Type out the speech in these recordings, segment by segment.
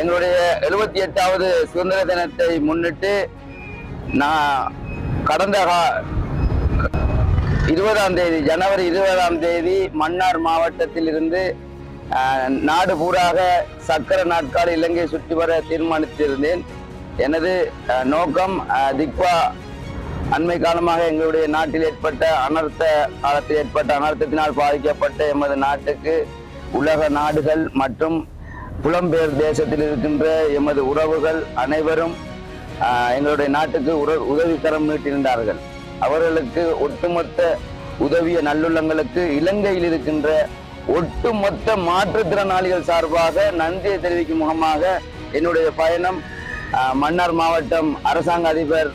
எங்களுடைய எழுபத்தி எட்டாவது சுதந்திர தினத்தை முன்னிட்டு நான் கடந்த இருபதாம் தேதி ஜனவரி இருபதாம் தேதி மன்னார் மாவட்டத்தில் இருந்து நாடு பூராக சக்கர நாட்கால இலங்கை சுற்றி வர தீர்மானித்திருந்தேன். எனது நோக்கம் திக்வா அண்மை காலமாக எங்களுடைய நாட்டில் ஏற்பட்ட அனர்த்த காலத்தில் ஏற்பட்ட அனர்த்தத்தினால் பாதிக்கப்பட்ட எமது நாட்டுக்கு உலக நாடுகள் மற்றும் புலம்பெயர் தேசத்தில் இருக்கின்ற எமது உறவுகள் அனைவரும் எங்களுடைய நாட்டுக்கு உற- உதவிக்கரம் நீட்டிருந்தார்கள். அவர்களுக்கு ஒட்டுமொத்த உதவிய நல்லுள்ளங்களுக்கு இலங்கையில் இருக்கின்ற ஒட்டுமொத்த மாற்றுத்திறனாளிகள் சார்பாக நன்றியை தெரிவிக்கும் முகமாக என்னுடைய பயணம் மன்னார் மாவட்டம் அரசாங்க அதிபர்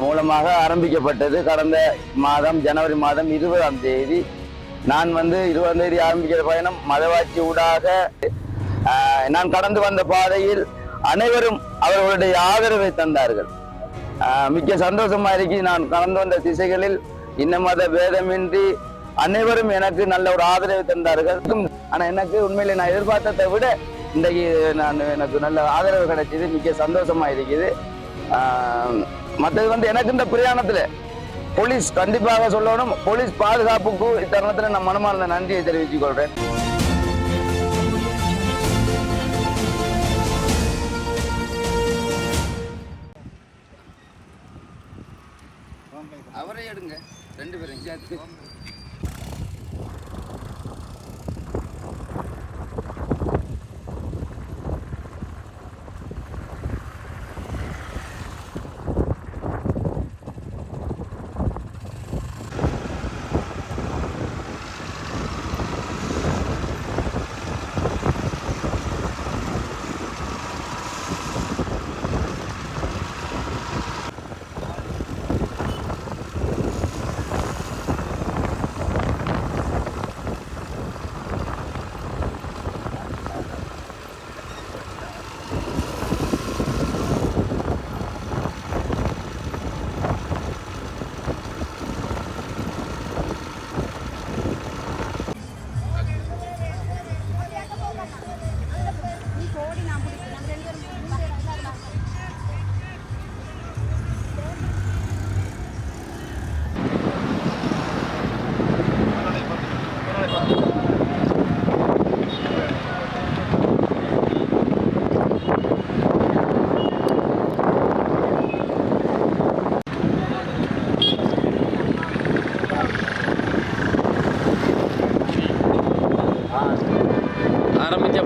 மூலமாக ஆரம்பிக்கப்பட்டது. கடந்த மாதம் ஜனவரி மாதம் இருபதாம் தேதி நான் வந்து இருபதாம் தேதி ஆரம்பிக்கிற பயணம் மதவாட்சி ஊடாக நான் கடந்து வந்த பாதையில் அனைவரும் அவர்களுடைய ஆதரவை தந்தார்கள். மிக்க சந்தோஷமா இருக்கு. நான் கடந்து வந்த திசைகளில் இன்ன மத பேதமின்றி அனைவரும் எனக்கு நல்ல ஒரு ஆதரவை தந்தார்கள். ஆனா எனக்கு உண்மையிலே நான் எதிர்பார்த்ததை விட இன்றைக்கு நான் எனக்கு நல்ல ஆதரவு கிடைச்சது மிக்க சந்தோஷமா இருக்குது. மற்றது வந்து எனக்கு இந்த பிரயாணத்துல போலீஸ் கண்டிப்பாக சொல்லணும். போலீஸ் பாதுகாப்புக்கு இத்தருணத்துல நான் மனமார்ந்த நன்றியை தெரிவித்துக் கொள்றேன். எடுங்க. ரெண்டு பேரும் சேர்த்து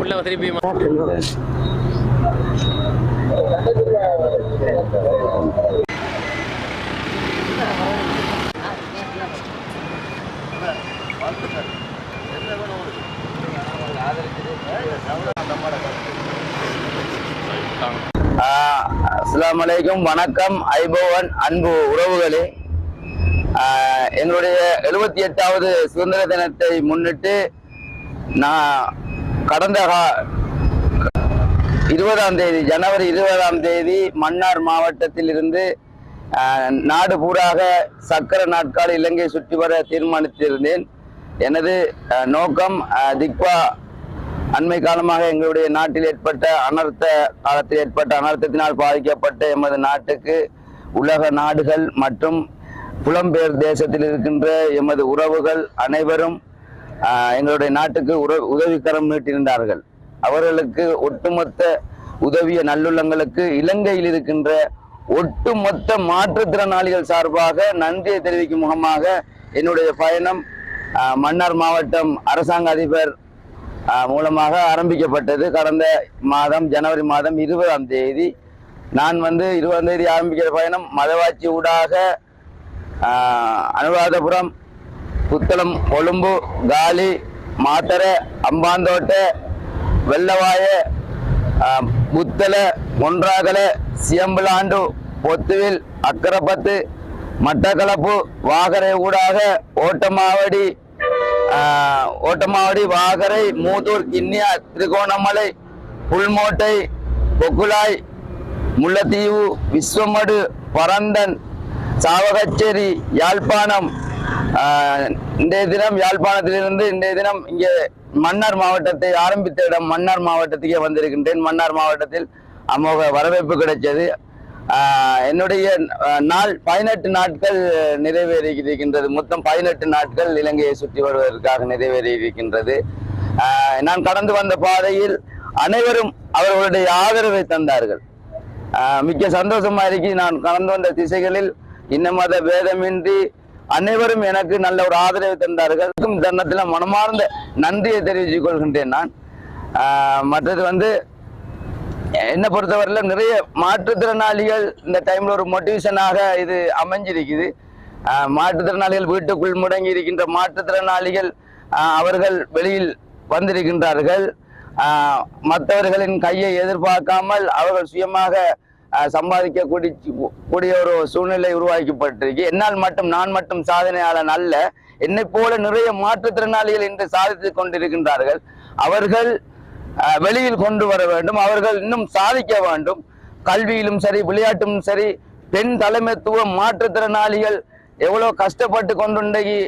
உள்ள திருப்பி அஸ்லாம் வலைக்கும் வணக்கம். ஐபவன் அன்பு உறவுகளே. என்னுடைய எங்களுடைய எழுபத்தி எட்டாவது சுதந்திர தினத்தை முன்னிட்டு நான் கடந்த இருபதாம் தேதி ஜனவரி இருபதாம் தேதி மன்னார் மாவட்டத்தில் இருந்து நாடு பூராக சக்கர நாட்கால இலங்கை சுற்றி வர தீர்மானித்திருந்தேன். எனது நோக்கம் திக்வா அண்மை காலமாக எங்களுடைய நாட்டில் ஏற்பட்ட அனர்த்த காலத்தில் ஏற்பட்ட அனர்த்தத்தினால் பாதிக்கப்பட்ட எமது நாட்டுக்கு உலக நாடுகள் மற்றும் புலம்பெயர் தேசத்தில் இருக்கின்ற எமது உறவுகள் அனைவரும் எங்களுடைய நாட்டுக்கு உதவிக்கரம் நீட்டிருந்தார்கள். அவர்களுக்கு ஒட்டுமொத்த உதவிய நல்லுள்ளங்களுக்கு இலங்கையில் இருக்கின்ற ஒட்டுமொத்த மாற்றுத்திறனாளிகள் சார்பாக நன்றியை தெரிவிக்கும் முகமாக என்னுடைய பயணம் மன்னார் மாவட்டம் அரசாங்க அதிபர் மூலமாக ஆரம்பிக்கப்பட்டது. கடந்த மாதம் ஜனவரி மாதம் இருபதாம் தேதி நான் வந்து இருபதாம் தேதி ஆரம்பிக்கிற பயணம் மதவாச்சி ஊடாக அனுராதபுரம் புத்தளம் கொழும்பு காலி மாத்தரை அம்பாந்தோட்டை வெள்ளவாய புத்தலை ஒன்றாகல சியம்பலாண்டு பொத்துவில் அக்கரப்பத்து மட்டக்களப்பு வாகரை ஊடாக ஓட்டமாவடி ஓட்டமாவடி வாகரை மூதூர் கிண்ணியா திருகோணமலை புல்மோட்டை பொக்குலாய் முல்லத்தீவு விஸ்வமடு பரந்தன் சாவகச்சேரி யாழ்ப்பாணம் இன்றைய தினம் யாழ்ப்பாணத்திலிருந்து இன்றைய தினம் இங்கே மன்னார் மாவட்டத்தை ஆரம்பித்த இடம் மன்னார் மாவட்டத்துக்கே வந்திருக்கின்றேன். மன்னார் மாவட்டத்தில் அமோக வரவேற்பு கிடைச்சது என்னுடைய நாள் பதினெட்டு நாட்கள் நிறைவேறி இருக்கின்றது மொத்தம் பதினெட்டு நாட்கள் இலங்கையை சுற்றி வருவதற்காக நிறைவேறி இருக்கின்றது நான் கடந்து வந்த பாதையில் அனைவரும் அவர்களுடைய ஆதரவை தந்தார்கள். மிக்க சந்தோஷமா இருக்கு. நான் கடந்து வந்த திசைகளில் இன்ன மத பேதமின்றி அனைவரும் எனக்கு நல்ல ஒரு ஆதரவு தந்தார்கள். தருணத்தில் மனமார்ந்த நன்றியை தெரிவித்துக் கொள்கின்றேன் நான். மற்றது வந்து என்னை பொறுத்தவரையில நிறைய மாற்றுத்திறனாளிகள் இந்த டைம்ல ஒரு மோட்டிவேஷனாக இது அமைஞ்சிருக்குது. மாற்றுத்திறனாளிகள் வீட்டுக்குள் முடங்கி இருக்கின்ற மாற்றுத்திறனாளிகள் அவர்கள் வெளியில் வந்திருக்கின்றார்கள். மற்றவர்களின் கையை எதிர்பார்க்காமல் அவர்கள் சுயமாக சம்பாதிக்க கூடி கூடிய ஒரு சூழ்நிலை உருவாக்கப்பட்டிருக்கு. என்னால் மட்டும் நான் மட்டும் சாதனையாளன் அல்ல. என்னை போல நிறைய மாற்றுத்திறனாளிகள் இன்று சாதித்துக் கொண்டிருக்கின்றார்கள். அவர்கள் வெளியில் கொண்டு வர வேண்டும். அவர்கள் இன்னும் சாதிக்க வேண்டும். கல்வியிலும் சரி விளையாட்டும் சரி பெண் தலைமைத்துவ மாற்றுத்திறனாளிகள் எவ்வளவு கஷ்டப்பட்டு கொண்டுண்டகி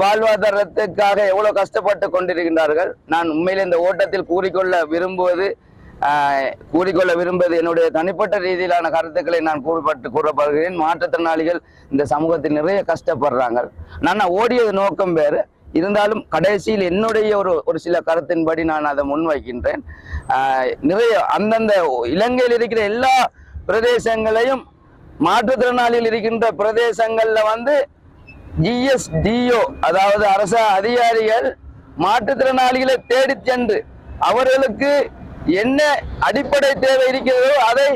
வாழ்வாதாரத்துக்காக எவ்வளவு கஷ்டப்பட்டு கொண்டிருக்கின்றார்கள். நான் உண்மையில் இந்த ஓட்டத்தில் கூறிக்கொள்ள விரும்புவது கூறிக்கொள்ள விரும்புவது என்னுடைய தனிப்பட்ட ரீதியிலான கருத்துக்களை நான் கூறப்பட்டு கூறப்படுகிறேன். மாற்றுத்திறனாளிகள் இந்த சமூகத்தில் நிறைய கஷ்டப்படுறாங்க. நான் ஓடியது நோக்கம் வேறு. இருந்தாலும் கடைசியில் என்னுடைய ஒரு ஒரு சில கருத்தின்படி நான் அதை முன்வைக்கின்றேன். நிறைய அந்தந்த இலங்கையில் இருக்கிற எல்லா பிரதேசங்களையும் மாற்றுத்திறனாளிகள் இருக்கின்ற பிரதேசங்களில் வந்து ஜிஎஸ்டிஓ அதாவது அரச அதிகாரிகள் மாற்றுத்திறனாளிகளை தேடி சென்று அவர்களுக்கு என்ன அடிப்படை தேவை இருக்கிறதோ அதை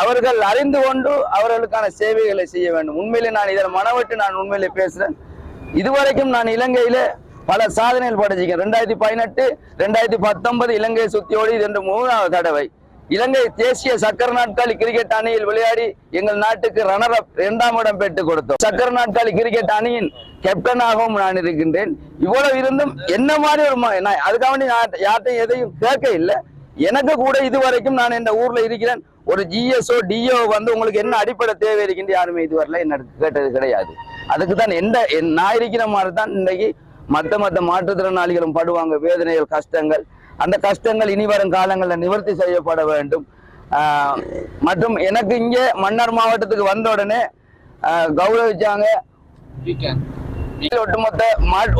அவர்கள் அறிந்து கொண்டு அவர்களுக்கான சேவைகளை செய்ய வேண்டும். உண்மையிலே நான் இதில் மனவிட்டு நான் உண்மையிலே பேசுறேன். இதுவரைக்கும் நான் இலங்கையில பல சாதனைகள் படைச்சிருக்கேன். ரெண்டாயிரத்தி பதினெட்டு ரெண்டாயிரத்தி பத்தொன்பது இலங்கையை சுத்தியோடி இது என்று மூணாவது தடவை. இலங்கை தேசிய சக்கர நாட்காலி கிரிக்கெட் அணியில் விளையாடி எங்கள் நாட்டுக்கு ரன்னர் அப் இரண்டாம் இடம் பெற்றுக் கொடுத்தோம். சக்கர நாட்காலி கிரிக்கெட் அணியின் கேப்டனாகவும் நான் இருக்கின்றேன். இவ்வளவு இருந்தும் என்ன மாதிரி ஒரு நான் அதுக்காக வேண்டி நான் யார்ட்டையும் எதையும் கேட்க இல்லை. எனக்கு கூட இதுவரைக்கும் நான் இந்த ஊர்ல இருக்கிறேன். ஒரு ஜிஎஸ்ஓ டிஓ வந்து உங்களுக்கு என்ன அடிப்படை தேவை இருக்கின்ற யாருமே இதுவரையில என்ன கேட்டது கிடையாது. அதுக்கு தான் எந்த நான் இருக்கிற மாதிரி தான் இன்றைக்கு மற்ற மற்ற மாற்றுத்திறனாளிகளும் படுவாங்க. வேதனைகள் கஷ்டங்கள். அந்த கஷ்டங்கள் இனி வரும் காலங்களில் நிவர்த்தி செய்யப்பட வேண்டும். மற்றும் எனக்கு இங்கே மன்னார் மாவட்டத்துக்கு வந்த உடனே கௌரவிச்சாங்க. ஒட்டுமொத்த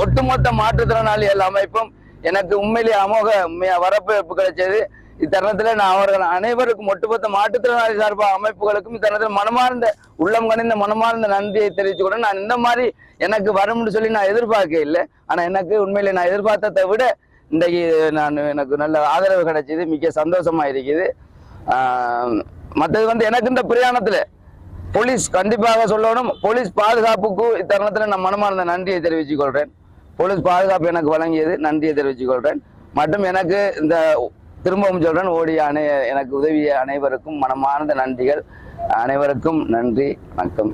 ஒட்டுமொத்த மாற்றுத்திறனாளிகள் அமைப்பும் எனக்கு உண்மையிலேயே அமோக உண்மையா வரவேற்பு கிடைச்சது. இத்தருணத்துல நான் அவர்கள் அனைவருக்கும் ஒட்டுமொத்த மாற்றுத்திறனாளி சார்பாக அமைப்புகளுக்கும் இத்தருணத்தில் மனமார்ந்த உள்ளம் கணிந்த மனமார்ந்த நன்றியை தெரிவிச்சுக்கிறேன் நான் இந்த மாதிரி எனக்கு வரும்னு சொல்லி நான் எதிர்பார்க்க இல்லை. ஆனா எனக்கு உண்மையிலே நான் எதிர்பார்த்ததை விட இன்றைக்கு நான் எனக்கு நல்ல ஆதரவு கிடைச்சது மிக்க சந்தோஷமா இருக்குது. மற்றது வந்து எனக்கு இந்த பிரயாணத்துல போலீஸ் கண்டிப்பாக சொல்லணும். போலீஸ் பாதுகாப்புக்கு இத்தருணத்தில் நான் மனமார்ந்த நன்றியை தெரிவித்துக் கொள்றேன். போலீஸ் பாதுகாப்பு எனக்கு வழங்கியது நன்றியை தெரிவித்துக் கொள்கிறேன் மற்றும் எனக்கு இந்த திரும்பவும் சொல்றேன் ஓடிய அனை எனக்கு உதவிய அனைவருக்கும் மனமார்ந்த நன்றிகள். அனைவருக்கும் நன்றி வணக்கம்.